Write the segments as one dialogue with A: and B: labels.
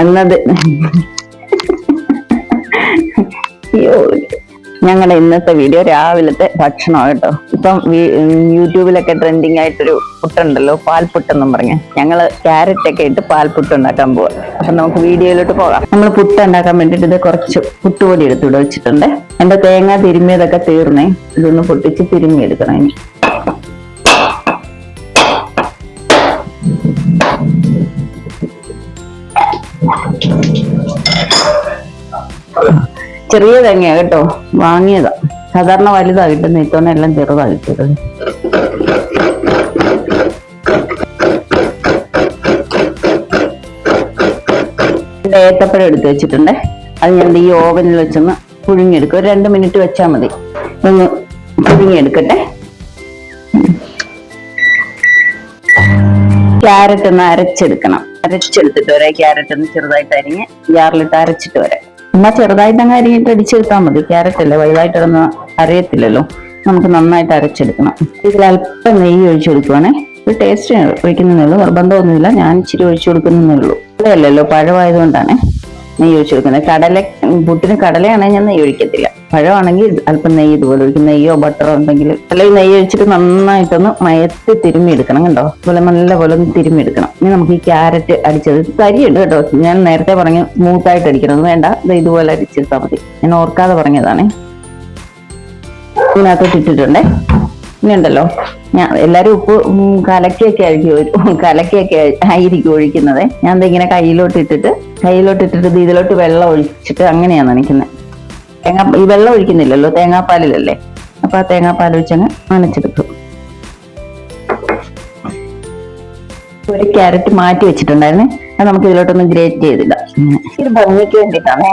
A: എന്നത്. ഞങ്ങളുടെ ഇന്നത്തെ വീഡിയോ രാവിലത്തെ ഭക്ഷണം കേട്ടോ. ഇപ്പം യൂട്യൂബിലൊക്കെ ട്രെൻഡിങ് ആയിട്ടൊരു പുട്ടുണ്ടല്ലോ പാൽപുട്ടെന്നും പറഞ്ഞ്. ഞങ്ങൾ ക്യാരറ്റ് ഒക്കെ ഇട്ട് പാൽപുട്ട് ഉണ്ടാക്കാൻ പോവാം. അപ്പൊ നമുക്ക് വീഡിയോയിലോട്ട് പോകാം. നമ്മൾ പുട്ട് ഉണ്ടാക്കാൻ വേണ്ടിയിട്ട് ഇത് കുറച്ച് പുട്ടുപൊടി എടുത്തിവിടെ വെച്ചിട്ടുണ്ട്. എന്റെ തേങ്ങ തിരുമ്മിയതൊക്കെ തീർന്നേ. ഇതൊന്ന് പൊട്ടിച്ച് തിരുമ്മി എടുക്കണം ഇനി. ചെറിയ തേങ്ങയാ കേട്ടോ. വാങ്ങിയതാ. സാധാരണ വലുതാ കിട്ടുന്ന. ഇത്തവണ എല്ലാം ചെറുതാ രണ്ട് ഏത്തപ്പഴം എടുത്ത് വെച്ചിട്ടുണ്ട്. അത് ഞാൻ ഈ ഓവനിൽ വെച്ചൊന്ന് പുഴുങ്ങിയെടുക്കും. ഒരു രണ്ട് മിനിറ്റ് വെച്ചാൽ മതി. ഒന്ന് പുഴുങ്ങിയെടുക്കട്ടെ. ക്യാരറ്റ് ഒന്ന് അരച്ചെടുക്കണം. അരച്ചെടുത്തിട്ട് വരെ ക്യാരറ്റ് ഒന്ന് ചെറുതായിട്ട് അരിഞ്ഞ് ജാറിലിട്ട് അരച്ചിട്ട് വരാം. എന്നാ ചെറുതായിട്ട് അങ്ങ് അരിഞ്ഞിട്ട് അടിച്ചെടുത്താൽ മതി. ക്യാരറ്റ് അല്ലേ വലുതായിട്ടൊന്നും അറിയത്തില്ലല്ലോ. നമുക്ക് നന്നായിട്ട് അരച്ചെടുക്കണം. ഇതിൽ അല്പം നെയ്യ് ഒഴിച്ചു കൊടുക്കുവാണേ. ഒരു ടേസ്റ്റ് ഒഴിക്കുന്നതേ ഉള്ളൂ. നിർബന്ധമൊന്നുമില്ല. ഞാൻ ഇച്ചിരി ഒഴിച്ചു കൊടുക്കുന്നേ ഉള്ളൂ. അല്ലല്ലോ പഴമായതുകൊണ്ടാണ് നെയ്യ് ഒഴിച്ചു കൊടുക്കുന്നത്. കടല പുട്ടിന് കടലയാണെങ്കിൽ ഞാൻ നെയ്യ് ഒഴിക്കത്തില്ല. പഴമാണെങ്കിൽ അല്പം നെയ്യ് ഇതുപോലെ ഒഴിക്കും. നെയ്യോ ബട്ടറോ ഉണ്ടെങ്കിൽ അല്ലെങ്കിൽ നെയ്യ് ഒഴിച്ചിട്ട് നന്നായിട്ടൊന്ന് മയത്തി തിരുമ്മിയെടുക്കണം കണ്ടോ അതുപോലെ നല്ല പോലെ ഒന്ന് തിരുമ്മിയെടുക്കണം. ഇനി നമുക്ക് ഈ ക്യാരറ്റ് അടിച്ചത് തരിയുണ്ട് കേട്ടോ. ഞാൻ നേരത്തെ പറഞ്ഞു സ്മൂത്തായിട്ട് അടിക്കണം. വേണ്ട. ഇത് ഇതുപോലെ അടിച്ചെടുത്താൽ മതി. ഞാൻ ഓർക്കാതെ പറഞ്ഞതാണേ. ഇതിനകത്തോട്ട് ഇട്ടിട്ടുണ്ടേ. ഇനി ഉണ്ടല്ലോ. ഞാൻ എല്ലാവരും ഉപ്പ് കലക്കിയൊക്കെ ആയിരിക്കും കലക്കിയൊക്കെ ആയിരിക്കും ഒഴിക്കുന്നത്. ഞാൻ ഇങ്ങനെ കയ്യിലോട്ട് ഇട്ടിട്ട് കയ്യിലോട്ട് ഇട്ടിട്ട് ഇത് ഇതിലോട്ട് വെള്ളം ഒഴിച്ചിട്ട് അങ്ങനെയാണ് നനയ്ക്കുന്നത് തേങ്ങാ ഈ വെള്ളം ഒഴിക്കുന്നില്ലല്ലോ തേങ്ങാപ്പാലിലല്ലേ? അപ്പൊ ആ തേങ്ങാപ്പാൽ ഒഴിച്ചങ്ങ് നനച്ചെടുക്കും ഒരു ക്യാരറ്റ് മാറ്റി വെച്ചിട്ടുണ്ടായിരുന്നു. അത് നമുക്ക് ഇതിലോട്ടൊന്നും ഗ്രേറ്റ് ഇങ്ങനെ. ഇത് ഭംഗിക്ക് വേണ്ടിയിട്ടാണ്.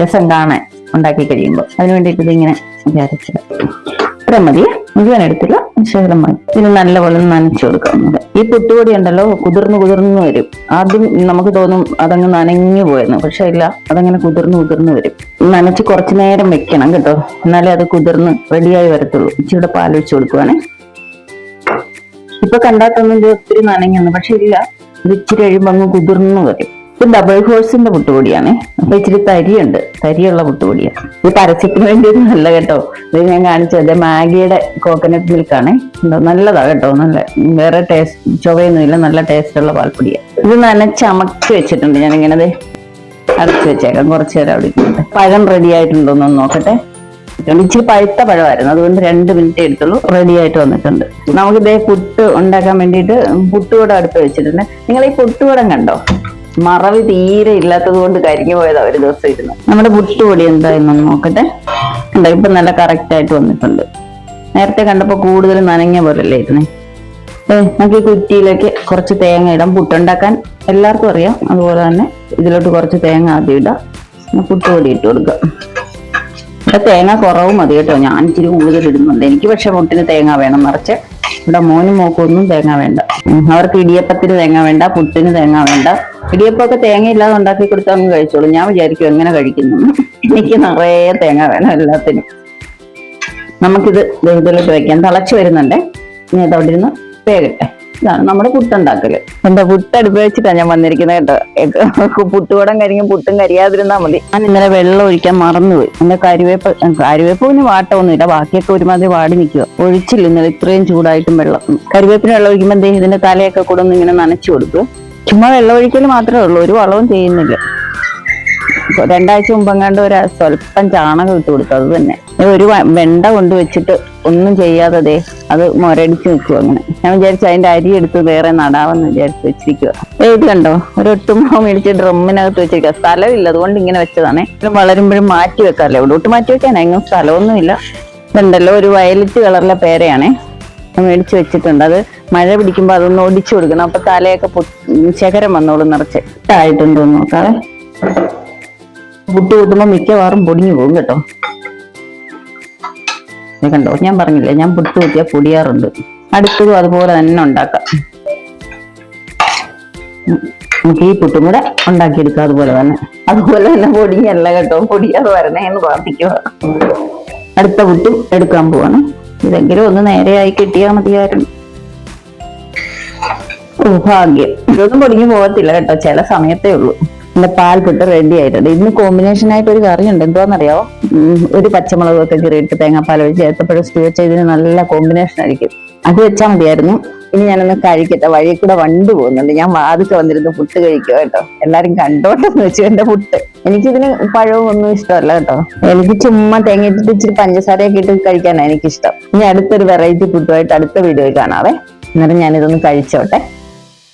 A: രസം കാണാൻ ഉണ്ടാക്കി കഴിയുമ്പോൾ. അതിന് വേണ്ടിയിട്ട് ഇതിങ്ങനെ ഇങ്ങനെ വിചാരിച്ചത് മതിയെ മതി. മുഴുവൻ എടുത്തില്ല ശകലം മതി ഇതിന് നല്ലപോലെ നനച്ചു കൊടുക്കാം. നമുക്ക്. ഈ പുട്ടുപൊടി ഉണ്ടല്ലോ കുതിർന്ന് കുതിർന്ന് വരും. ആദ്യം നമുക്ക് തോന്നും അതങ്ങ് നനഞ്ഞു പോയെന്ന്. പക്ഷെ ഇല്ല അതങ്ങനെ കുതിർന്ന് കുതിർന്ന് വരും. നനച്ച് കുറച്ചു നേരം വെക്കണം കേട്ടോ. എന്നാലേ അത് കുതിർന്ന് റെഡിയായി വരത്തുള്ളൂ. ഇച്ചിരി പാലൊഴിച്ച് കൊടുക്കുവാണേ. ഇപ്പൊ കണ്ടാത്തൊന്നും ഇത് ഒത്തിരി നനഞ്ഞു പക്ഷെ ഇല്ല ഇത് ഇച്ചിരി കഴിയുമ്പോ അങ്ങ് കുതിർന്ന് വരും. ഇത് ഡബിൾ ഹോഴ്സിന്റെ പുട്ടുപൊടിയാണ് അപ്പൊ ഇച്ചിരി തരിയുണ്ട്. തരിയുള്ള പുട്ടുപൊടിയാണ് ഇത് പരസ്യത്തിന് വേണ്ടി നല്ല കേട്ടോ. ഇത് ഞാൻ കാണിച്ചത് മാഗിയുടെ കോക്കനട്ട് മിൽക്കാണ് നല്ലതാ കേട്ടോ. നല്ല വേറെ ടേസ്റ്റ് ചൊവയൊന്നുമില്ല നല്ല ടേസ്റ്റ് ഉള്ള പാൽപ്പൊടിയാണ് ഇത് നല്ല ചമച്ചു വെച്ചിട്ടുണ്ട്. ഞാൻ ഇങ്ങനെ അടച്ചു വെച്ചേക്കാം. കുറച്ചു നേരം അവിടെ ഇരുന്നിട്ട്. പഴം റെഡി ആയിട്ടുണ്ടോ എന്നൊന്ന് നോക്കട്ടെ. ഇച്ചിരി പഴുത്ത പഴമായിരുന്നു. അതുകൊണ്ട് രണ്ട് മിനിറ്റ് എടുത്തുള്ളൂ. റെഡി ആയിട്ട് വന്നിട്ടുണ്ട്. നമുക്ക് ഇതേ പുട്ട് ഉണ്ടാക്കാൻ വേണ്ടിയിട്ട് പുട്ടുകൂടം അടുത്ത് വെച്ചിട്ടുണ്ട്. നിങ്ങൾ ഈ പുട്ടുകൂടം കണ്ടോ? മറവി തീരെ ഇല്ലാത്തത് കൊണ്ട് കരിഞ്ഞു പോയതാ ഒരു ദിവസം ഇരുന്ന് നമ്മുടെ പുട്ടുപൊടി എന്തായെന്നൊന്ന് നോക്കട്ടെ. എന്താ ഇപ്പൊ നല്ല കറക്റ്റ് ആയിട്ട് വന്നിട്ടുണ്ട്. നേരത്തെ കണ്ടപ്പോ കൂടുതൽ നനഞ്ഞ പോലല്ലേ ഇരുന്നേ. ഏ നമുക്ക് ഈ കുറ്റിയിലേക്ക് കുറച്ച് തേങ്ങ ഇടാം. പുട്ടുണ്ടാക്കാൻ എല്ലാവർക്കും അറിയാം. അതുപോലെ തന്നെ ഇതിലോട്ട് കുറച്ച് തേങ്ങ ആദ്യം ഇടാം. പുട്ടുപൊടി ഇട്ട് കൊടുക്കാം. ഇവിടെ തേങ്ങ കുറവ് മതി കേട്ടോ. ഞാൻ ഇച്ചിരി കൂടുതൽ ഇടുന്നുണ്ട്. എനിക്ക് പക്ഷെ മുട്ടിന് തേങ്ങ വേണം മറിച്ച്. ഇവിടെ മോനും മോക്കും തേങ്ങ വേണ്ട. അവർക്ക് ഇടിയപ്പത്തിന് തേങ്ങ വേണ്ട പുട്ടിന് തേങ്ങ വേണ്ട. ഇടിയപ്പമൊക്കെ തേങ്ങ ഇല്ലാതെ ഉണ്ടാക്കി കൊടുത്താൽ അങ്ങ് കഴിച്ചോളൂ. ഞാൻ വിചാരിക്കും എങ്ങനെ കഴിക്കുന്നു. എനിക്ക് നിറയെ തേങ്ങ വേണം എല്ലാത്തിനും. നമുക്കിത് ദൈവത്തിലോട്ട് വയ്ക്കാം തിളച്ച് വരുന്നുണ്ടേ. ഇനി അത് അവിടെ ഇരുന്ന് വേകട്ടെ. ഇതാണ് നമ്മുടെ പുട്ടുണ്ടാക്കൽ. എന്താ പുട്ടടുപ്പ് വെച്ചിട്ടാണ് ഞാൻ വന്നിരിക്കുന്നത് കേട്ടോ. പുട്ടുകൂടം കരിഞ്ഞും പുട്ടും കരിയാതിരുന്നാ മതി. ഞാൻ ഇന്നലെ വെള്ളം ഒഴിക്കാൻ മറന്നുപോയി. എന്റെ കരുവേപ്പ് കരുവേപ്പ് പിന്നെ വാട്ടമൊന്നുമില്ല. ബാക്കിയൊക്കെ ഒരുമാതിരി വാടി നിൽക്കുക ഒഴിച്ചില്ല ഇന്നലെ ഇത്രയും ചൂടായിട്ടും വെള്ളം. കരുവേപ്പിന് വെള്ളം ഒഴിക്കുമ്പോൾ ദേ ഇതിന്റെ തലയൊക്കെ കൂടെ ഒന്ന് ഇങ്ങനെ നനച്ചു കൊടുക്കുക ചുമ്മാ വെള്ളമൊഴിക്കൽ മാത്രമേ ഉള്ളൂ. ഒരു വളവും ചെയ്യുന്നില്ല. രണ്ടാഴ്ച മുമ്പെങ്ങാണ്ട് ഒരു സ്വല്പം ചാണകം ഇട്ട് കൊടുത്തു. അത് തന്നെ. ഒരു വെണ്ട കൊണ്ട് വെച്ചിട്ട് ഒന്നും ചെയ്യാതെ അത് മുരടിച്ച് നിൽക്കും അങ്ങനെ. ഞാൻ വിചാരിച്ചു അതിന്റെ അരി എടുത്ത് വേറെ നടാവെന്ന് വിചാരിച്ച് വെച്ചിരിക്കുക ഇത് കണ്ടോ? ഒരു ഒട്ടുമാവ് മേടിച്ച് ഡ്രമ്മിനകത്ത് വെച്ചിരിക്കുക സ്ഥലമില്ല. അതുകൊണ്ട് ഇങ്ങനെ വെച്ചതാണേ. വളരുമ്പോഴും മാറ്റി വെക്കാമല്ലോ ഇവിടോട്ട് മാറ്റി വെക്കാൻ എങ്ങും സ്ഥലമൊന്നുമില്ല. ഇതുണ്ടല്ലോ ഒരു വയലറ്റ് കളറിലെ പേരയാണേ. മേടിച്ച് വെച്ചിട്ടുണ്ട്. അത് മഴ പിടിക്കുമ്പോൾ അതൊന്ന് ഒടിച്ചു കൊടുക്കണം. അപ്പൊ തലയൊക്കെ ശേഖരം വന്നോളും നിറച്ച്. ഇട്ടായിട്ടുണ്ടോ നോക്കാതെ പുട്ട് കൂട്ടുമ്പോൾ മിക്കവാറും പൊടിഞ്ഞു പോകും കേട്ടോ. കണ്ടോ? ഞാൻ പറഞ്ഞില്ലേ ഞാൻ പുട്ട് കൂട്ടിയാൽ പൊടിയാറുണ്ട്. അടുത്തതും അതുപോലെ തന്നെ ഉണ്ടാക്കാം. നമുക്ക് ഈ പുട്ടും കൂടെ ഉണ്ടാക്കിയെടുക്കാം അതുപോലെ തന്നെ. അതുപോലെ തന്നെ പൊടിഞ്ഞല്ല കേട്ടോ. പൊടിയാതെ വരണേ എന്ന് പ്രാർത്ഥിക്കുക. അടുത്ത പുട്ടും എടുക്കാൻ പോവാണ്. ഇതെങ്കിലും ഒന്ന് നേരെയായി കിട്ടിയാൽ മതിയായിരുന്നു. ഭാഗ്യം ഇതൊന്നും പൊടിഞ്ഞു പോകത്തില്ല കേട്ടോ. ചില സമയത്തേ ഉള്ളൂ. എന്റെ പാൽപുട്ട് റെഡി ആയിട്ടുണ്ട്. ഇതിന് കോമ്പിനേഷൻ ആയിട്ട് ഒരു കറി എന്തോന്നറിയാവോ? എന്തോന്നറിയോ ഒരു പച്ചമുളകൊക്കെ കീറിയിട്ട് തേങ്ങാപ്പാൽ ഒഴിച്ച് ഏത്തപ്പഴം സ്റ്റൂ വെച്ച ഇതിന് നല്ല കോമ്പിനേഷൻ ആയിരിക്കും. അത് വെച്ചാൽ മതിയായിരുന്നു. ഇനി ഞാനൊന്ന് കഴിക്കട്ടെ. വഴി കൂടെ വണ്ടി പോകുന്നുണ്ട്. ഞാൻ വാതിക്ക് വന്നിരുന്ന് പുട്ട് കഴിക്കുക കേട്ടോ. എല്ലാരും കണ്ടോട്ടെന്ന് വെച്ചു എന്റെ പുട്ട്. എനിക്കിതിന് പഴവും ഒന്നും ഇഷ്ടമല്ല കേട്ടോ. എനിക്ക് ചുമ്മാ തേങ്ങയിട്ട് ഇട്ടിട്ട് ഇച്ചിരി പഞ്ചസാരയൊക്കെ ഇട്ട് കഴിക്കാനാണ് എനിക്കിഷ്ടം. ഇനി അടുത്തൊരു വെറൈറ്റി പുട്ടുമായിട്ട് അടുത്ത വീഡിയോയിൽ കാണാവേ. അന്നേരം ഞാനിതൊന്ന് കഴിച്ചോട്ടെ.